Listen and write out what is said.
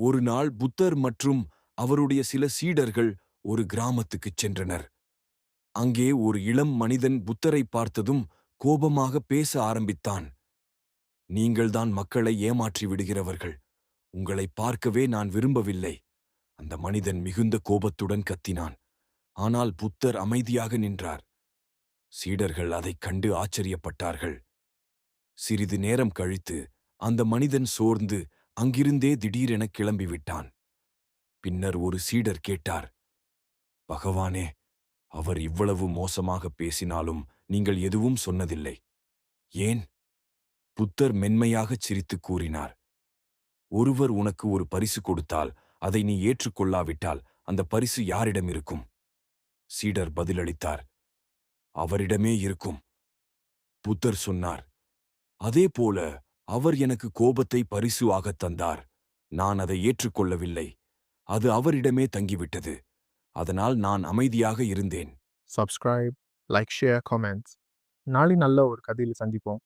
ஒரு நாள் புத்தர் மற்றும் அவருடைய சில சீடர்கள் ஒரு கிராமத்துக்குச் சென்றனர். அங்கே ஒரு இளம் மனிதன் புத்தரை பார்த்ததும் கோபமாக பேச ஆரம்பித்தான். நீங்கள்தான் மக்களை ஏமாற்றி விடுகிறவர்கள். உங்களை பார்க்கவே நான் விரும்பவில்லை. அந்த மனிதன் மிகுந்த கோபத்துடன் கத்தினான். ஆனால் புத்தர் அமைதியாக நின்றார். சீடர்கள் அதைக் கண்டு ஆச்சரியப்பட்டார்கள். சிறிது நேரம் கழித்து அந்த மனிதன் சோர்ந்து அங்கிருந்தே திடீரென கிளம்பிவிட்டான். பின்னர் ஒரு சீடர் கேட்டார் பகவானே அவர் இவ்வளவு மோசமாக பேசினாலும் நீங்கள் எதுவும் சொன்னதில்லை. ஏன்? புத்தர் மென்மையாகச் சிரித்துக் கூறினார் ஒருவர் உனக்கு ஒரு பரிசு கொடுத்தால் அதை நீ ஏற்றுக்கொள்ளாவிட்டால் அந்த பரிசு யாரிடம் இருக்கும்? சீடர் பதிலளித்தார் அவரிடமே இருக்கும். புத்தர் சொன்னார் அதேபோல அவர் எனக்கு கோபத்தை பரிசுவாகத் தந்தார். நான் அதை ஏற்றுக்கொள்ளவில்லை. அது அவரிடமே தங்கிவிட்டது. அதனால் நான் அமைதியாக இருந்தேன். சப்ஸ்கிரைப் லைக் ஷேர் காமெண்ட்ஸ் நாளை நல்ல ஒரு கதையில் சந்திப்போம்.